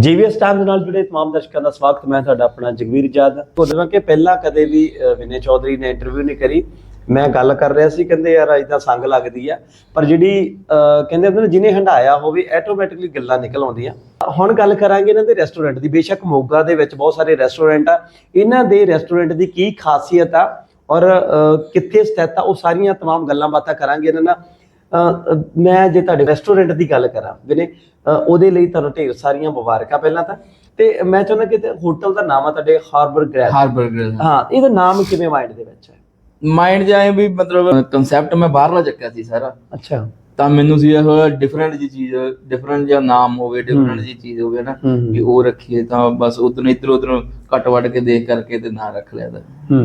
ਜੀਵੀਐਸ time ਦੇ ਨਾਲ ਜੁੜੇ ਤਮਾਮ ਦਰਸ਼ਕਾਂ ਦਾ ਸਵਾਗਤ ਮੈਂ ਤੁਹਾਡਾ ਆਪਣਾ ਜਗਵੀਰ ਜਾਦ ਤੁਹਾਡੇ ਕਿ ਪਹਿਲਾਂ ਕਦੇ ਵੀ ਅ, ਵਿਨੇ ਚੌਧਰੀ ਨੇ ਇੰਟਰਵਿਊ ਨਹੀਂ ਕਰੀ ਮੈਂ ਗੱਲ ਕਰ ਰਿਹਾ ਸੀ ਕਹਿੰਦੇ ਯਾਰ ਇਦਾਂ ਸੰਗ ਲੱਗਦੀ ਆ ਪਰ ਜਿਹੜੀ ਅ, ਕਹਿੰਦੇ ਹੁੰਦੇ ਨੇ ਜਿਹਨੇ ਹੰਡਾਇਆ ਹੋਵੇ ਆਟੋਮੈਟਿਕਲੀ ਗੱਲਾਂ ਨਿਕਲ ਆਉਂਦੀਆਂ ਹੁਣ ਗੱਲ ਕਰਾਂਗੇ ਇਹਨਾਂ ਦੇ ਰੈਸਟੋਰੈਂਟ ਦੀ ਬੇਸ਼ੱਕ ਮੋਗਾ ਦੇ ਵਿੱਚ ਬਹੁਤ ਸਾਰੇ ਰੈਸਟੋਰੈਂਟ ਆ ਇਹਨਾਂ ਦੇ ਰੈਸਟੋਰੈਂਟ ਦੀ ਕੀ ਖਾਸੀਅਤ ਆ ਔਰ ਅ, ਕਿੱਥੇ ਸਥਿਤ ਆ ਉਹ ਸਾਰੀਆਂ तमाम ਗੱਲਾਂ ਬਾਤਾਂ ਕਰਾਂਗੇ ਇਹਨਾਂ ਨਾਲ ਅ, ਅ, ਮੈਂ ਜੇ ਤੁਹਾਡੇ ਰੈਸਟੋਰੈਂਟ ਦੀ ਗੱਲ ਕਰਾਂ ਵੀਰੇ ਉਹਦੇ ਲਈ ਤੁਹਾਨੂੰ ਢੇਰ ਸਾਰੀਆਂ ਮੁਬਾਰਕਾਂ ਪਹਿਲਾਂ ਤਾਂ। ਤੇ ਮੈਂ ਚਾਹੁੰਦਾ ਕਿ ਹੋਟਲ ਦਾ ਨਾਮ ਆ ਤੁਹਾਡੇ ਹਾਰਬਰ ਗ੍ਰੈਂਡ ਹਾਰਬਰ ਗ੍ਰਿਲ ਹਾਂ ਇਹਦਾ ਨਾਮ ਕਿਵੇਂ ਮਾਈਂਡ ਦੇ ਵਿੱਚ ਹੈ? ਮਾਈਂਡ ਜਾਏ ਵੀ ਮਤਲਬ ਕਨਸੈਪਟ ਮੈਂ ਬਾਹਰਲਾ ਚੱਕਿਆ ਸੀ ਸਾਰਾ। ਅੱਛਾ। ਤਾਂ ਮੈਨੂੰ ਸੀ ਇਹ ਡਿਫਰੈਂਟ ਜੀ ਚੀਜ਼ ਡਿਫਰੈਂਟ ਜਿਹਾ ਨਾਮ ਹੋਵੇ ਡਿਫਰੈਂਟ ਜੀ ਚੀਜ਼ ਹੋਵੇ ਨਾ ਵੀ ਉਹ ਰੱਖੀਏ ਤਾਂ ਬਸ ਉਤਨ ਇਧਰ ਉਧਰ ਕੱਟ ਵੱਟ ਕੇ ਦੇਖ ਕਰਕੇ ਤੇ ਨਾਂ ਰੱਖ ਲਿਆ ਦਾ ਹੂੰ।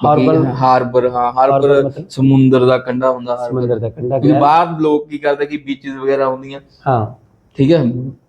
ਹਾਰਬਰ ਹਾਰਬਰ ਹਾਂ ਹਾਰਬਰ ਮਤਲਬ? ਸਮੁੰਦਰ ਦਾ ਕੰਢਾ ਹੁੰਦਾ ਹਾਰਬਰ ਸਮੁੰਦਰ ਦਾ ਕੰਢਾ ਗਿਆ ਬਾਹਰ ਲੋਕ ਕੀ ਕਰਦੇ ਕਿ ਬੀਚਸ ਵਗੈਰਾ ਹੁੰਦੀਆਂ। ਹਾਂ। ਠੀਕ ਹੈ?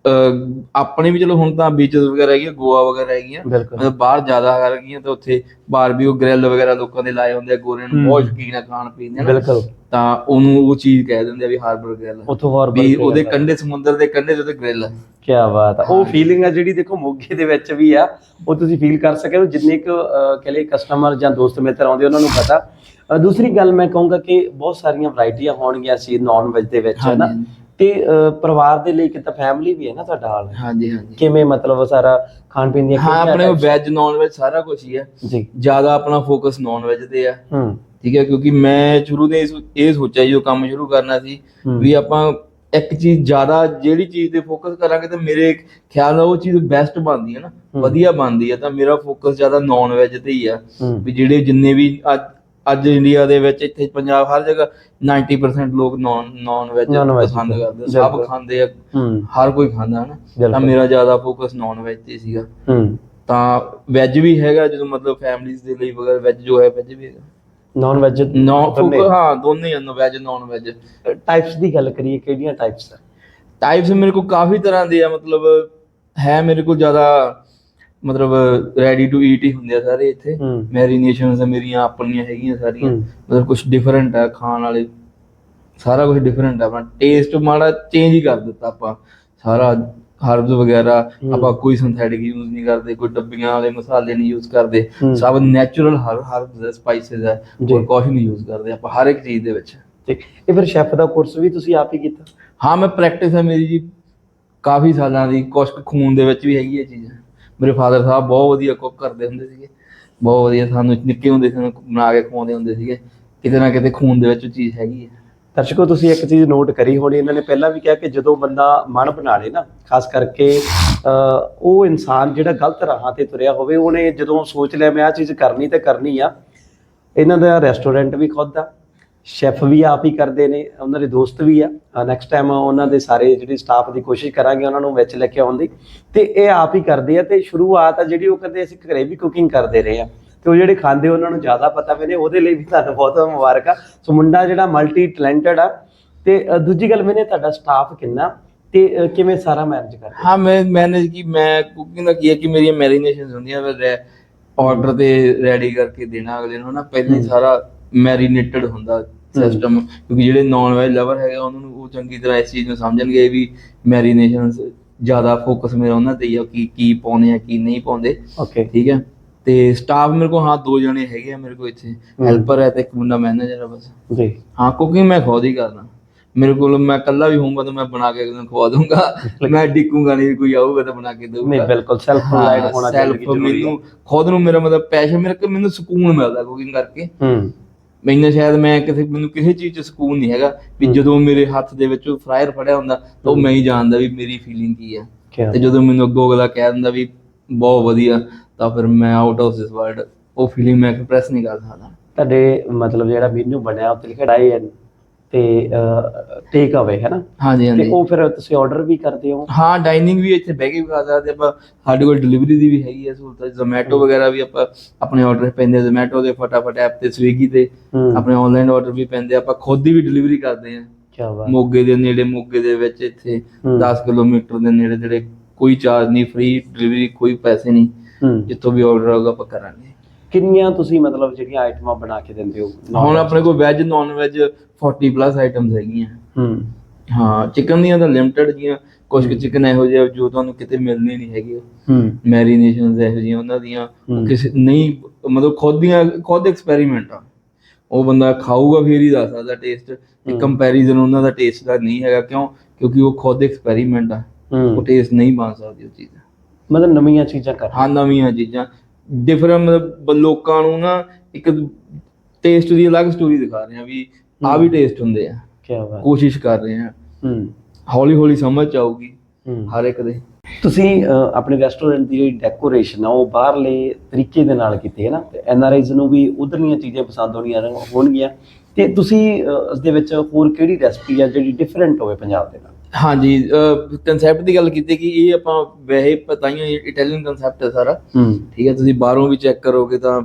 ਅਹ ਆਪਣੇ ਵੀ ਚਲੋ ਹੁਣ ਤਾਂ ਬੀਚਸ ਵਗੈਰਾ ਹੈਗੀਆਂ ਗੋਆ ਵਗੈਰਾ ਹੈਗੀਆਂ। ਬਿਲਕੁਲ। ਮਤਲਬ ਬਾਹਰ ਜ਼ਿਆਦਾ ਕਰ ਗਈਆਂ ਤੇ ਉੱਥੇ ਬਾਰਬੀਓ ਗ੍ਰਿਲ ਵਗੈਰਾ ਲੋਕਾਂ ਦੇ ਲਾਏ ਹੁੰਦੇ ਆ ਗੋਰੇ ਨੂੰ ਬਹੁਤ ਸ਼ੌਕੀਨ ਆ ਖਾਣ ਪੀਣ ਦੇ ਨਾ ਬਿਲਕੁਲ। ਤਾਂ ਉਹਨੂੰ ਉਹ ਚੀਜ਼ ਕਹਿ ਦਿੰਦੇ ਆ ਵੀ ਹਾਰਬਰ ਗ੍ਰਿਲ ਉਥੋਂ ਹਾਰਬਰ ਵੀ ਉਹਦੇ ਕੰਢੇ ਸਮੁੰਦਰ ਦੇ ਕੰਢੇ ਤੇ ਉਹਦੇ ਗ੍ਰਿਲ ਕੀ ਬਾਤ ਆ। ਉਹ ਫੀਲਿੰਗ ਆ ਜਿਹੜੀ ਦੇਖੋ ਮੋਗੇ ਦੇ ਵਿੱਚ ਵੀ ਆ ਉਹ ਤੁਸੀਂ ਫੀਲ ਕਰ ਸਕਦੇ ਹੋ ਜਿੰਨੇ ਕੁ ਅਹ, ਕਹ ਲਏ ਕਸਟਮਰ ਜਾਂ ਦੋਸਤ ਮਿੱਤਰ ਆਉਂਦੇ ਉਹਨਾਂ ਨੂੰ ਪਤਾ। ਦੂਸਰੀ ਗੱਲ ਮੈਂ ਕਹੂੰਗਾ ਕਿ ਬਹੁਤ ਸਾਰੀਆਂ ਵੈਰਾਈਟੀਆਂ ਹੋਣਗੀਆਂ ਸੀ ਨਾਨ ਵੈਜ ਦੇ ਵਿੱਚ ਹੈ ਨਾ ਹਾਂਜੀ। ਤੇ ਪਰਿਵਾਰ ਦੇ ਲਈ ਕਿਤਾ ਫੈਮਿਲੀ ਵੀ ਹੈ ਨਾ ਤੁਹਾਡਾ ਹਾਲ ਹਾਂਜੀ ਹਾਂਜੀ। ਕਿਵੇਂ ਮਤਲਬ ਸਾਰਾ ਖਾਣ ਪੀਣ ਦੀਆਂ ਹਾਂ ਆਪਣੇ? ਵੈਜ ਨਾਨ ਵੈਜ ਸਾਰਾ ਕੁਝ ਹੀ ਆ। ਜੀ। ਜ਼ਿਆਦਾ ਆਪਣਾ ਫੋਕਸ ਨਾਨ ਵੈਜ ਤੇ ਆ। ਹੂੰ। ਠੀਕ ਹੈ ਕਿਉਂਕਿ ਮੈਂ ਸ਼ੁਰੂ ਦੇ ਇਹ ਸੋਚਿਆ ਜੋ ਕੰਮ ਸ਼ੁਰੂ ਕਰਨਾ ਸੀ ਹੂੰ। ਵੀ ਆਪਾਂ ਇੱਕ ਚੀਜ਼ ਜ਼ਿਆਦਾ ਜਿਹੜੀ ਚੀਜ਼ ਤੇ ਫੋਕਸ ਕਰਾਂਗੇ ਤਾਂ ਮੇਰੇ ਖਿਆਲ ਨਾਲ ਉਹ ਚੀਜ਼ ਬੈਸਟ ਬਣਦੀ ਹੈ ਨਾ। ਵਧੀਆ ਬਣਦੀ ਹੈ ਤਾਂ ਮੇਰਾ ਫੋਕਸ ਜ਼ਿਆਦਾ ਨਾਨ ਵੈਜ ਤੇ ਹੀ ਆ ਵੀ ਜਿਹੜੇ ਜਿੰਨੇ ਵੀ ਅੱਜ ਅੱਜ ਇੰਡੀਆ ਦੇ ਵਿੱਚ ਇੱਥੇ ਪੰਜਾਬ ਹਰ ਜਗ੍ਹਾ 90% ਲੋਕ ਨਾਨ ਨਾਨ ਵੈਜ ਪਸੰਦ ਕਰਦੇ। ਸਭ ਖਾਂਦੇ ਆ। ਹਰ ਕੋਈ ਖਾਂਦਾ ਹੈ ਨਾ। ਤਾਂ। ਮੇਰਾ ਜ਼ਿਆਦਾ ਫੋਕਸ ਨਾਨ ਵੈਜ ਤੇ ਸੀਗਾ। ਤਾਂ ਵੈਜ ਵੀ ਹੈਗਾ ਜਦੋਂ ਮਤਲਬ ਫੈਮਲੀਜ਼ ਦੇ ਲਈ ਵਗੈਰਾ ਵੈਜ ਜੋ ਹੈ ਵੈਜ ਵੀ ਹੈਗਾ। ਨਾਨ ਵੈਜ ਨੌ ਹਾਂ ਦੋਨੇ ਹਨ ਵੈਜ ਨਾਨ ਵੈਜ ਟਾਈਪਸ ਦੀ ਗੱਲ ਕਰੀਏ ਕਿਹੜੀਆਂ ਟਾਈਪਸ ਟਾਈਪਸ ਮੇਰੇ ਕੋਲ ਕਾਫੀ ਤਰ੍ਹਾਂ ਦੇ ਆ ਮਤਲਬ ਹੈ ਮੇਰੇ ਕੋਲ ਜ਼ਿਆਦਾ ਮਤਲਬ ਰੈਡੀ ਟੂ ਈਟ ਹੀ ਹੁੰਦੇ ਆ ਸਾਰੇ ਇੱਥੇ। ਹੂੰ। ਮੈਰੀਨੇਸ਼ਨਸ ਮੇਰੀਆਂ ਆਪਣੀਆਂ ਹੈਗੀਆਂ ਸਾਰੀਆਂ। ਹੂੰ। ਮਤਲਬ ਕੁਝ ਡਿਫਰੈਂਟ ਆ ਖਾਣ ਵਾਲੇ। ਸਾਰਾ ਕੁਝ ਡਿਫਰੈਂਟ ਆ ਆਪਣਾ ਟੇਸਟ ਮਾੜਾ ਚੇਂਜ ਹੀ ਕਰ ਦਿੱਤਾ ਆਪਾਂ। ਸਾਰਾ ਹਰਬਸ ਵਗੈਰਾ ਆਪਾਂ ਕੋਈ ਸਿੰਥੈਟਿਕ ਯੂਜ਼ ਨਹੀਂ ਕਰਦੇ ਕੋਈ ਡੱਬੀਆਂ ਵਾਲੇ ਮਸਾਲੇ ਨਹੀਂ ਯੂਜ਼ ਕਰਦੇ। ਹੂੰ। ਸਭ ਨੈਚੁਰਲ ਹਰਬਸ ਸਪਾਈਸਸ ਹੈ ਜੀ। ਕੋਈ ਕੁਛ ਨਹੀਂ ਯੂਜ਼ ਕਰਦੇ ਆਪਾਂ ਹਰ ਇੱਕ ਚੀਜ਼ ਦੇ ਵਿੱਚ। ਤੇ ਇਹ ਫਿਰ ਸ਼ੈਫ ਦਾ ਕੋਰਸ ਵੀ ਤੁਸੀਂ ਆਪ ਹੀ ਕੀਤਾ? ਹਾਂ ਮੈਂ ਪ੍ਰੈਕਟਿਸ ਹੈ ਮੇਰੀ ਜੀ ਕਾਫੀ ਸਾਲਾਂ ਦੀ ਕੁਛ ਕੁ ਖੂਨ ਦੇ ਵਿੱਚ ਵੀ ਹੈਗੀ ਇਹ ਚੀਜ਼। ਮੇਰੇ ਫਾਦਰ ਸਾਹਿਬ ਬਹੁਤ ਵਧੀਆ ਕੁੱਕ ਕਰਦੇ ਹੁੰਦੇ ਸੀਗੇ। ਬਹੁਤ ਵਧੀਆ ਸਾਨੂੰ ਨਿੱਕੇ ਹੁੰਦੇ ਸਾਨੂੰ ਬਣਾ ਕੇ ਖਵਾਉਂਦੇ ਹੁੰਦੇ ਸੀਗੇ। ਕਿਤੇ ਨਾ ਕਿਤੇ ਖੂਨ ਦੇ ਵਿੱਚ ਚੀਜ਼ ਹੈਗੀ ਹੈ। ਦਰਸ਼ਕੋ, ਤੁਸੀਂ ਇੱਕ ਚੀਜ਼ ਨੋਟ ਕਰੀ ਹੋਣੀ, ਇਹਨਾਂ ਨੇ ਪਹਿਲਾਂ ਵੀ ਕਿਹਾ ਕਿ ਜਦੋਂ ਬੰਦਾ ਮਨ ਬਣਾ ਲੇ ਨਾ, ਖਾਸ ਕਰਕੇ ਉਹ ਇਨਸਾਨ ਜਿਹੜਾ ਗਲਤ ਰਾਹਾਂ ਤੇ ਤੁਰਿਆ ਹੋਵੇ, ਉਹਨੇ ਜਦੋਂ ਸੋਚ ਲਿਆ, ਮੈਂ ਆ ਚੀਜ਼ ਕਰਨੀ ਤੇ ਕਰਨੀ ਆ, ਇਹਨਾਂ ਦਾ ਰੈਸਟੋਰੈਂਟ ਵੀ ਖੁਦ ਆ ਸ਼ੈਫ ਵੀ ਆਪ ਹੀ ਕਰਦੇ ਨੇ, ਉਹਨਾਂ ਦੇ ਦੋਸਤ ਵੀ ਆ ਨੈਕਸਟ ਟਾਈਮ ਉਹਨਾਂ ਦੇ ਸਾਰੇ ਜਿਹੜੀ ਸਟਾਫ ਦੀ ਕੋਸ਼ਿਸ਼ ਕਰਾਂਗੇ, ਉਹਨਾਂ ਨੂੰ ਵਿੱਚ ਲੈ ਕੇ ਆਉਣ ਦੀ, ਤੇ ਇਹ ਆਪ ਹੀ ਕਰਦੇ ਆ, ਤੇ ਸ਼ੁਰੂਆਤ ਆ ਜਿਹੜੀ ਉਹ ਕਹਿੰਦੇ ਅਸੀਂ ਘਰੇ ਵੀ ਕੁਕਿੰਗ ਕਰਦੇ ਰਹੇ ਆ। ਤੇ ਉਹ ਜਿਹੜੇ ਖਾਂਦੇ ਉਹਨਾਂ ਨੂੰ ਜ਼ਿਆਦਾ ਪਤਾ ਮੈਨੇ ਉਹਦੇ ਲਈ ਵੀ ਤੁਹਾਨੂੰ ਬਹੁਤ ਬਹੁਤ ਮੁਬਾਰਕਾਂ ਸੋ ਮੁੰਡਾ ਜਿਹੜਾ ਮਲਟੀ ਟੈਲੈਂਟਡ ਆ। ਤੇ ਦੂਜੀ ਗੱਲ ਮੈਨੇ ਤੁਹਾਡਾ ਸਟਾਫ ਕਿੰਨਾ? ਤੇ ਕਿਵੇਂ ਸਾਰਾ ਮੈਨੇਜ ਕਰਦੇ? ਹਾਂ ਮੈਂ ਮੈਨੇਜ ਕੀ ਮੈਂ ਕੁਕਿੰਗ ਦਾ ਕੀ ਹੈ ਕਿ ਮੇਰੀਆਂ ਮੈਰੀਨੇਸ਼ਨਸ ਹੁੰਦੀਆਂ ਮੈਂ ਆਰਡਰ ਤੇ ਰੈਡੀ ਕਰਕੇ ਦੇਣਾ ਅਗਲੇ ਨੂੰ ਨਾ ਪਹਿਲਾਂ ਸਾਰਾ ਮੈਰੀਨੇਟਡ ਹੁੰਦਾ ਸਿਸਟਮ ਕਿਉਂਕਿ ਜਿਹੜੇ ਨਾਨ ਵੈਜ ਲਵਰ ਹੈਗੇ ਉਹਨਾਂ ਨੂੰ ਉਹ ਚੰਗੀ ਤਰ੍ਹਾਂ ਇਸ ਚੀਜ਼ ਨੂੰ ਸਮਝਣਗੇ ਵੀ ਮੈਰੀਨੇਸ਼ਨਸ ਜ਼ਿਆਦਾ ਫੋਕਸ ਮੇਰਾ ਉਹਨਾਂ ਤੇ ਹੀ ਆ ਕੀ ਕੀ ਪਾਉਣੇ ਆ ਕੀ ਨਹੀਂ ਪਾਉਂਦੇ। ਓਕੇ ਠੀਕ ਹੈ? ਤੇ ਸਟਾਫ ਮੇਰੇ ਕੋਲ ਹਾਂ ਦੋ ਜਣੇ ਹੈਗੇ ਆ ਮੇਰੇ ਕੋਲ ਇੱਥੇ। ਹੈਲਪਰ ਹੈ ਤੇ ਇੱਕ ਮੁੰਡਾ ਮੈਨੇਜਰ ਹੈ ਬਸ। ਜੀ। ਹਾਂ ਕੁਕਿੰਗ ਮੈਂ ਖੁਦ ਹੀ ਕਰਦਾ। ਮੇਰੇ ਕੋਲ ਮੈਂ ਇਕੱਲਾ ਵੀ ਹੋਊਂਗਾ ਤਾਂ ਮੈਂ ਬਣਾ ਕੇ ਉਹਨੂੰ ਖਵਾ ਦੂੰਗਾ ਮੈਂ ਡਿੱਕੂਗਾ ਨਹੀਂ ਕੋਈ ਆਊਗਾ ਤਾਂ ਬਣਾ ਕੇ ਦਊਗਾ। ਨਹੀਂ ਬਿਲਕੁਲ ਸੈਲਫ ਰਿਲਾਈਡ ਹੋਣਾ ਚਾਹੀਦਾ ਸੈਲਫ ਮੈਨੂੰ ਖੁਦ ਨੂੰ ਮੇਰਾ ਮਤਲਬ ਪੈਸ਼ਨ ਮੇਰੇ ਕੋਲ ਮੈਨੂੰ ਸਕੂਨ ਮਿਲਦਾ ਕੁਕਿੰਗ ਕਰਕੇ। ਹੂੰ। ਮੈਨੂੰ ਸ਼ਾਇਦ ਮੈਂ ਕਿਸੇ ਮੈਨੂੰ ਕਿਸੇ ਚੀਜ਼ 'ਚ ਸਕੂਨ ਨਹੀਂ ਹੈਗਾ ਵੀ ਜਦੋਂ ਮੇਰੇ ਹੱਥ ਦੇ ਵਿੱਚ ਫਰਾਇਰ ਫੜਿਆ ਹੁੰਦਾ ਤਾਂ ਮੈਂ ਹੀ ਜਾਣਦਾ ਵੀ ਮੇਰੀ ਫੀਲਿੰਗ ਕੀ ਆ ਤੇ ਜਦੋਂ ਮੈਨੂੰ ਅੱਗੋਂ ਅਗਲਾ ਕਹਿ ਦਿੰਦਾ ਵੀ ਬਹੁਤ ਵਧੀਆ ਤਾਂ ਫਿਰ ਮੈਂ ਆਊਟ ਆਫ ਦਿਸ ਵਰਲਡ ਉਹ ਫੀਲਿੰਗ ਮੈਂ ਐਕਸਪ੍ਰੈਸ ਨਹੀਂ ਕਰ ਸਕਦਾ। ਤੁਹਾਡੇ ਮਤਲਬ ਜਿਹੜਾ ਮੈਨੂ ਬਣਿਆ ਉੱਤੇ ਲਿਖਿਆ ਡਾਈ ਐਨ ਤੇ ਟੇਕ ਅਵੇ ਹੈ ਨਾ? ਹਾਂਜੀ ਤੇ ਹਾਂਜੀ। ਉਹ ਫਿਰ ਤੁਸੀਂ ਆਰਡਰ ਵੀ ਕਰਦੇ ਹੋ? ਹਾਂ ਡਾਈਨਿੰਗ ਵੀ ਇੱਥੇ ਬਹਿ ਕੇ ਵੀ ਖਾ ਸਕਦੇ ਆਪਾਂ ਸਾਡੇ ਕੋਲ ਡਿਲੀਵਰੀ ਦੀ ਵੀ ਹੈਗੀ ਹੈ ਸਹੂਲਤ ਜ਼ੋਮੈਟੋ ਵਗੈਰਾ ਵੀ ਆਪਾਂ ਆਪਣੇ ਆਰਡਰ ਪੈਂਦੇ ਜ਼ੋਮੈਟੋ ਦੇ ਫਟਾਫਟ ਐਪ ਤੇ ਸਵੀਗੀ ਤੇ ਹੂੰ। ਆਪਣੇ ਆਨਲਾਈਨ ਆਰਡਰ ਵੀ ਪੈਂਦੇ ਆਪਾਂ ਖੁਦ ਦੀ ਵੀ ਡਿਲੀਵਰੀ ਕਰਦੇ ਆ। ਕੀ ਬਾਤ। ਮੋਗੇ ਦੇ ਨੇੜੇ ਮੋਗੇ ਦੇ ਵਿੱਚ ਇੱਥੇ ਹੂੰ। 10 ਕਿਲੋਮੀਟਰ ਦੇ ਨੇੜੇ ਜਿਹੜੇ ਕੋਈ ਚਾਰਜ ਨਹੀਂ ਫ੍ਰੀ ਡਿਲੀਵਰੀ ਕੋਈ ਪੈਸੇ ਨਹੀਂ। ਹੂੰ ਜਿੱਥੋਂ ਵੀ ਆਰਡਰ ਆਊਗਾ ਆਪਾਂ ਕਰਾਂਗੇ। ਕਿੰਨੀਆਂ ਤੁਸੀਂ ਮਤਲਬ ਜਿਹੜੀਆਂ ਆਈਟਮਾਂ ਬਣਾ ਕੇ ਦਿੰਦੇ ਹੋ? ਹੁਣ ਆਪਣੇ ਕੋਲ veg non veg 40 plus items ਹੈਗੀਆਂ। ਹੂੰ। ਹਾਂ ਚਿਕਨ ਦੀਆਂ ਤਾਂ ਲਿਮਟਿਡ ਜੀਆਂ। ਕੁਝ ਕੁ ਚਿਕਨ ਇਹੋ ਜਿਹੇ ਜੋ ਤੁਹਾਨੂੰ ਕਿਤੇ ਮਿਲਣੇ ਨਹੀਂ ਹੈਗੇ। ਹੂੰ। ਮੈਰੀਨੇਸ਼ਨਸ ਇਹੋ ਜਿਹੀਆਂ ਉਹਨਾਂ ਦੀਆਂ। ਕਿਸੇ ਨਹੀਂ ਮਤਲਬ ਖੁਦ ਦੀਆਂ ਖੁਦ ਐਕਸਪੈਰੀਮੈਂਟ ਆ। ਉਹ ਬੰਦਾ ਖਾਊਗਾ ਫਿਰ ਹੀ ਦੱਸ ਸਕਦਾ ਟੇਸਟ। ਕੰਪੈਰੀਜ਼ਨ ਉਹਨਾਂ ਦਾ ਟੇਸਟ ਦਾ ਨਹੀਂ ਹੈਗਾ। ਕਿਉਂ? ਕਿਉਂਕਿ ਉਹ ਖੁਦ ਐਕਸਪੈਰੀਮੈਂਟ ਆ। ਉਹ ਟੇਸਟ ਨਹੀਂ ਬਣ ਸਕਦੀ ਉਹ ਚੀਜ਼। ਮਤਲਬ ਨਵੀਆਂ ਚੀਜ਼ਾਂ ਕਰ ਹਾਂ ਨਵੀਆਂ ਚੀਜ਼ਾਂ। ਡਿਫਰੈਂਟ ਮਤਲਬ ਬ- ਲੋਕਾਂ ਨੂੰ ਨਾ ਇੱਕ ਟੇਸਟ ਦੀ ਅਲੱਗ ਸਟੋਰੀ ਦਿਖਾ ਰਹੇ ਆ ਵੀ ਆ ਵੀ ਟੇਸਟ ਹੁੰਦੇ ਆ। ਕੀ ਬਾਤ। ਕੋਸ਼ਿਸ਼ ਕਰ ਰਹੇ ਆ ਹੂੰ। ਹੌਲੀ ਹੌਲੀ ਸਮਝ ਚ ਆਊਗੀ ਹੂੰ। ਹਰ ਇੱਕ ਦੇ। ਤੁਸੀਂ ਅਹ, ਆਪਣੇ ਰੈਸਟੋਰੈਂਟ ਦੀ ਜਿਹੜੀ ਡੈਕੋਰੇਸ਼ਨ ਆ ਉਹ ਬਾਹਰਲੇ ਤਰੀਕੇ ਦੇ ਨਾਲ ਕੀਤੀ ਹੈ ਨਾ? ਤੇ ਐਨ ਆਰ ਆਈਜ਼ ਨੂੰ ਵੀ ਉਧਰਲੀਆਂ ਚੀਜ਼ਾਂ ਪਸੰਦ ਹੋਣੀਆਂ ਨੇ- ਹੋਣਗੀਆਂ। ਤੇ ਤੁਸੀਂ ਅਹ, ਦੇ ਵਿੱਚ ਹੋਰ ਕਿਹੜੀ ਰੈਸਪੀ ਆ ਜਿਹੜੀ ਡਿਫਰੈਂਟ ਹੋਵੇ ਪੰਜਾਬ ਦੇ ਨਾਲ? ਹਾਂਜੀ ਕਨਸੈਪਟ ਦੀ ਗੱਲ ਕੀਤੀ ਕਿ ਇਹ ਆਪਾਂ ਵੈਸੇ ਪਤਾ ਹੀ ਇਟਾਲੀਅਨ ਕਨਸੈਪਟ ਹੈ ਸਾਰਾ ਠੀਕ ਹੈ ਤੁਸੀਂ ਬਾਹਰੋਂ ਵੀ ਚੈੱਕ ਕਰੋਗੇ ਤਾਂ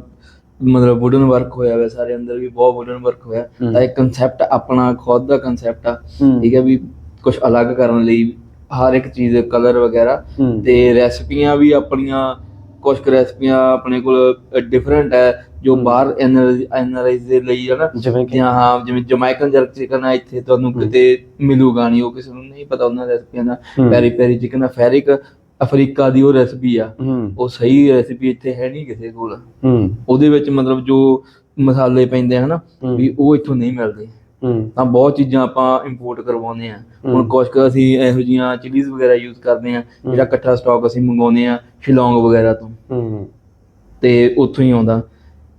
ਮਤਲਬ ਵੁਡਨ ਵਰਕ ਹੋਇਆ ਹੋਇਆ ਸਾਰੇ ਅੰਦਰ ਵੀ ਬਹੁਤ ਵੁਡਨ ਵਰਕ ਹੋਇਆ। ਤਾਂ ਇਹ ਕਨਸੈਪਟ ਆਪਣਾ ਖੁਦ ਦਾ ਕਨਸੈਪਟ ਆ। ਠੀਕ ਹੈ ਵੀ ਕੁਝ ਅਲੱਗ ਕਰਨ ਲਈ ਹਰ ਇੱਕ ਚੀਜ਼ ਕਲਰ ਵਗੈਰਾ। ਤੇ ਰੈਸਪੀਆਂ ਵੀ ਆਪਣੀਆਂ ਕੁਝ ਰੈਸਪੀਆਂ ਆਪਣੇ ਕੋਲ ਡਿਫਰੈਂਟ ਹੈ ਜੋ ਹੂੰ। ਬਾਹਰ ਐਨਆਰਆਈਜ਼ ਦੇ ਲਈ ਹੈ ਨਾ ਜਿਵੇਂ ਕਿ ਹਾਂ ਜਿਵੇਂ ਜਮੈਕਨ ਜਰਕ ਚਿਕਨ ਆ ਇੱਥੇ ਤੁਹਾਨੂੰ ਹੂੰ। ਕਿਤੇ ਮਿਲੂਗਾ ਨਹੀਂ ਉਹ ਕਿਸੇ ਨੂੰ ਨਹੀਂ ਪਤਾ ਉਹਨਾਂ ਰੈਸਪੀਆਂ ਦਾ ਹੂੰ। ਪੈਰੀ ਪੈਰੀ ਚਿਕਨ ਅਫਰੀਕ ਅਫਰੀਕਾ ਦੀ ਉਹ ਰੈਸਪੀ ਆ ਹੂੰ ਉਹ ਸਹੀ ਰੈਸਪੀ ਇੱਥੇ ਹੈ ਨਹੀਂ ਕਿਸੇ ਕੋਲ ਹੂੰ ਉਹਦੇ ਵਿੱਚ ਮਤਲਬ ਜੋ ਮਸਾਲੇ ਪੈਂਦੇ ਹਨ ਹੂੰ। ਵੀ ਉਹ ਇੱਥੋਂ ਨਹੀਂ ਮਿਲਦੇ ਹੂੰ ਤਾਂ ਬਹੁਤ ਚੀਜ਼ਾਂ ਆਪਾਂ ਇੰਪੋਰਟ ਕਰਵਾਉਂਦੇ ਆ ਹੁਣ। ਕੁਝ ਕੁ ਅਸੀਂ ਇਹੋ ਜੀਆਂ ਚਿਲੀਜ਼ ਵਗੈਰਾ ਯੂਜ਼ ਕਰਦੇ ਆ ਜਿਹੜਾ ਇਕੱਠਾ ਸਟਾਕ ਅਸੀਂ ਮੰਗਾਉਂਦੇ ਆ ਸ਼ਿਲੌਂਗ ਵਗੈਰਾ ਤੋਂ। ਤੇ ਉੱਥੋਂ ਹੀ ਆਉਂਦਾ।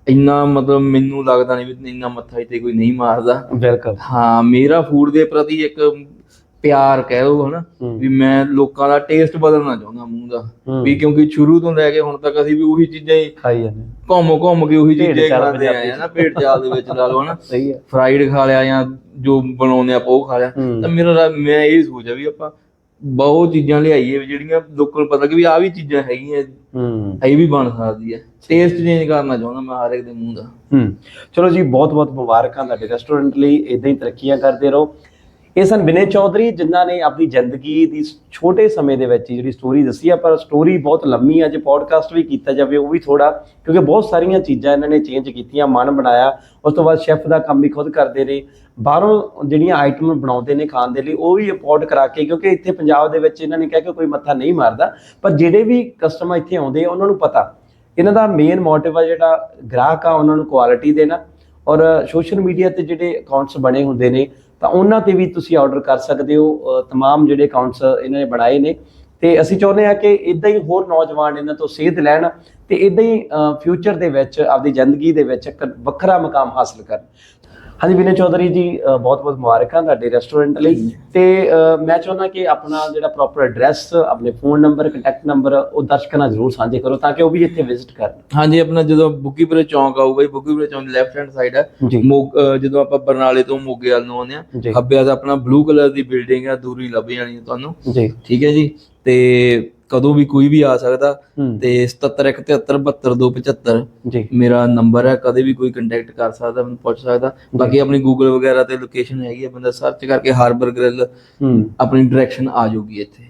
ਇੰਨਾ ਮਤਲਬ ਮੈਨੂੰ ਲੱਗਦਾ ਨਹੀਂ ਵੀ ਇੰਨਾ ਮੱਥਾ ਇੱਥੇ ਕੋਈ ਨਹੀਂ ਮਾਰਦਾ। ਵੈਲਕਮ ਹਾਂ ਮੇਰਾ ਫੂਡ ਦੇ ਪ੍ਰਤੀ ਇੱਕ ਪਿਆਰ ਕਹਿ ਲਓ ਹਨਾ। ਵੀ ਮੈਂ ਲੋਕਾਂ ਦਾ ਟੇਸਟ ਬਦਲਣਾ ਚਾਹੁੰਦਾ ਮੂੰਹ ਦਾ। ਵੀ ਕਿਉਂਕਿ ਸ਼ੁਰੂ ਤੋਂ ਲੈ ਕੇ ਹੁਣ ਤੱਕ ਅਸੀਂ ਵੀ ਉਹੀ ਚੀਜ਼ਾਂ ਹੀ ਖਾਈ ਜਾਂਦੇ ਘੁੰਮ ਘੁੰਮ ਕੇ ਉਹੀ ਚੀਜ਼ਾਂ ਹੀ ਖਾਂਦੇ ਆਏ ਆ ਨਾ ਪੇਟ ਚਾਲ ਦੇ ਵਿੱਚ ਲਾ ਲਓ ਹਨਾ? ਸਹੀ ਹੈ। ਫਰਾਈਡ ਖਾ ਲਿਆ ਜਾਂ ਜੋ ਬਣਾਉਂਦੇ ਆਪਾਂ ਉਹ ਖਾ ਲਿਆ। ਤਾਂ ਮੇਰਾ ਮੈਂ ਇਹ ਸੋਚਿਆ ਵੀ ਆਪਾਂ ਬਹੁਤ ਚੀਜ਼ਾਂ ਲਿਆਈਏ ਵੀ ਜਿਹੜੀਆਂ ਲੋਕਾਂ ਨੂੰ ਪਤਾ ਕਿ ਵੀ ਆ ਵੀ ਚੀਜ਼ਾਂ ਹੈਗੀਆਂ। ਹੂੰ। ਇਹ ਵੀ ਬਣ ਸਕਦੀ ਹੈ। ਟੇਸਟ ਚੇਂਜ ਕਰਨਾ ਚਾਹੁੰਦਾ ਮੈਂ ਹਰ ਇੱਕ ਦੇ ਮੂੰਹ ਦਾ। ਹੂੰ। ਚਲੋ ਜੀ ਬਹੁਤ ਬਹੁਤ ਮੁਬਾਰਕਾਂ ਤੁਹਾਡੇ ਰੈਸਟੋਰੈਂਟ ਲਈ। ਇਦਾਂ ਹੀ ਤਰੱਕੀਆਂ ਕਰਦੇ ਰਹੋ। ਇਹ ਸਨ ਵਿਨੇ ਚੌਧਰੀ, ਜਿਨ੍ਹਾਂ ਨੇ ਆਪਣੀ ਜ਼ਿੰਦਗੀ ਦੀ ਛੋਟੇ ਸਮੇਂ ਦੇ ਵਿੱਚ ਜਿਹੜੀ ਸਟੋਰੀ ਦੱਸੀ ਆ, ਪਰ ਸਟੋਰੀ ਬਹੁਤ ਲੰਮੀ ਆ, ਜੇ ਪੋਡਕਾਸਟ ਵੀ ਕੀਤਾ ਜਾਵੇ, ਉਹ ਵੀ ਥੋੜਾ ਕਿਉਂਕਿ ਬਹੁਤ ਸਾਰੀਆਂ ਚੀਜ਼ਾਂ ਇਹਨਾਂ ਨੇ ਚੇਂਜ ਕੀਤੀਆਂ, ਮਨ ਬਣਾਇਆ, ਉਸ ਤੋਂ ਬਾਅਦ ਸ਼ੈਫ ਦਾ ਕੰਮ ਵੀ ਖੁਦ ਕਰਦੇ ਨੇ ਬਾਹਰੋਂ ਜਿਹੜੀਆਂ ਆਈਟਮ ਬਣਾਉਂਦੇ ਨੇ ਖਾਣ ਦੇ ਲਈ, ਉਹ ਵੀ ਇੰਪੋਰਟ ਕਰਾ ਕੇ, ਕਿਉਂਕਿ ਇੱਥੇ ਪੰਜਾਬ ਦੇ ਵਿੱਚ ਇਹਨਾਂ ਨੇ ਕਿਹਾ ਕਿ ਕੋਈ ਮੱਥਾ ਨਹੀਂ ਮਾਰਦਾ, ਪਰ ਜਿਹੜੇ ਵੀ ਕਸਟਮਰ ਇੱਥੇ ਆਉਂਦੇ ਆ, ਉਹਨਾਂ ਨੂੰ ਪਤਾ, ਇਹਨਾਂ ਦਾ ਮੇਨ ਮੋਟਿਵ ਆ ਜਿਹੜਾ ਗ੍ਰਾਹਕ ਆ, ਉਹਨਾਂ ਨੂੰ ਕੁਆਲਿਟੀ ਦੇਣਾ, ਔਰ ਸੋਸ਼ਲ ਮੀਡੀਆ ਤੇ ਜਿਹੜੇ ਅਕਾਊਂਟਸ ਬਣੇ ਹੁੰਦੇ ਨੇ ਤਾਂ ਉਹਨਾਂ ਤੇ ਵੀ ਤੁਸੀਂ ਆਰਡਰ ਕਰ ਸਕਦੇ ਹੋ ਅ, ਤਮਾਮ ਜਿਹੜੇ ਅਕਾਊਂਟਸ ਇਹਨਾਂ ਨੇ ਬਣਾਏ ਨੇ। ਤੇ ਅਸੀਂ ਚਾਹੁੰਦੇ ਹਾਂ ਕਿ ਇਦਾਂ ਹੀ ਹੋਰ ਨੌਜਵਾਨ ਇਹਨਾਂ ਤੋਂ ਸੇਧ ਲੈਣ ਤੇ ਇਦਾਂ ਹੀ ਫਿਊਚਰ ਦੇ ਵਿੱਚ ਆਪਦੀ ਜ਼ਿੰਦਗੀ ਦੇ ਵਿੱਚ ਇੱਕ ਵੱਖਰਾ ਮਕਾਮ ਹਾਸਲ ਕਰਨ। ਹਾਂਜੀ ਵਿਨੇ ਚੌਧਰੀ ਜੀ ਬਹੁਤ ਬਹੁਤ ਮੁਬਾਰਕਾਂ ਤੁਹਾਡੇ ਰੈਸਟੋਰੈਂਟ ਲਈ। ਤੇ ਮੈਂ ਚਾਹੁੰਦਾ ਕਿ ਆਪਣਾ ਜਿਹੜਾ ਪ੍ਰੋਪਰ ਐਡਰੈਸ ਆਪਣੇ ਫੋਨ ਨੰਬਰ ਕੰਟੈਕਟ ਨੰਬਰ ਉਹ ਦਰਸ਼ਕਾਂ ਨਾਲ ਜ਼ਰੂਰ ਸਾਂਝੇ ਕਰੋ ਤਾਂ ਕਿ ਉਹ ਵੀ ਇੱਥੇ ਵਿਜ਼ਿਟ ਕਰਨ। ਹਾਂਜੀ ਆਪਣਾ ਜਦੋਂ ਬੁੱਕੀਪੁਰੇ ਚੌਂਕ ਆਊਗਾ ਜੀ ਬੁੱਕੀਪੁਰੇ ਚੌਂਕ ਲੈਫਟ ਹੈਂਡ ਸਾਈਡ ਹੈ ਅਹ ਜਦੋਂ ਆਪਾਂ ਬਰਨਾਲੇ ਤੋਂ ਮੋਗੇ ਵੱਲ ਨੂੰ ਆਉਂਦੇ ਆ ਖੱਬੇ ਦਾ ਆਪਣਾ ਬਲੂ ਕਲਰ ਦੀ ਬਿਲਡਿੰਗ ਆ ਦੂਰੀ ਲੱਭ ਜਾਣੀ ਤੁਹਾਨੂੰ। ਜੀ। ਠੀਕ ਹੈ ਜੀ ਤੇ ਕਦੋਂ ਵੀ ਕੋਈ ਵੀ ਆ ਸਕਦਾ ਤੇ 7717727275 ਜੀ। ਮੇਰਾ ਨੰਬਰ ਹੈ ਕਦੇ ਵੀ ਕੋਈ ਕੰਟੈਕਟ ਕਰ ਸਕਦਾ ਮੈਨੂੰ ਪੁੱਛ ਸਕਦਾ। ਬਾਕੀ ਆਪਣੀ ਗੂਗਲ ਵਗੈਰਾ ਤੇ ਲੋਕੇਸ਼ਨ ਹੈਗੀ ਹੈ ਬੰਦਾ ਸਰਚ ਕਰਕੇ ਹਾਰਬਰ ਗ੍ਰਿਲ ਆਪਣੀ ਡਾਇਰੈਕਸ਼ਨ ਆ ਜਾਊਗੀ ਇੱਥੇ।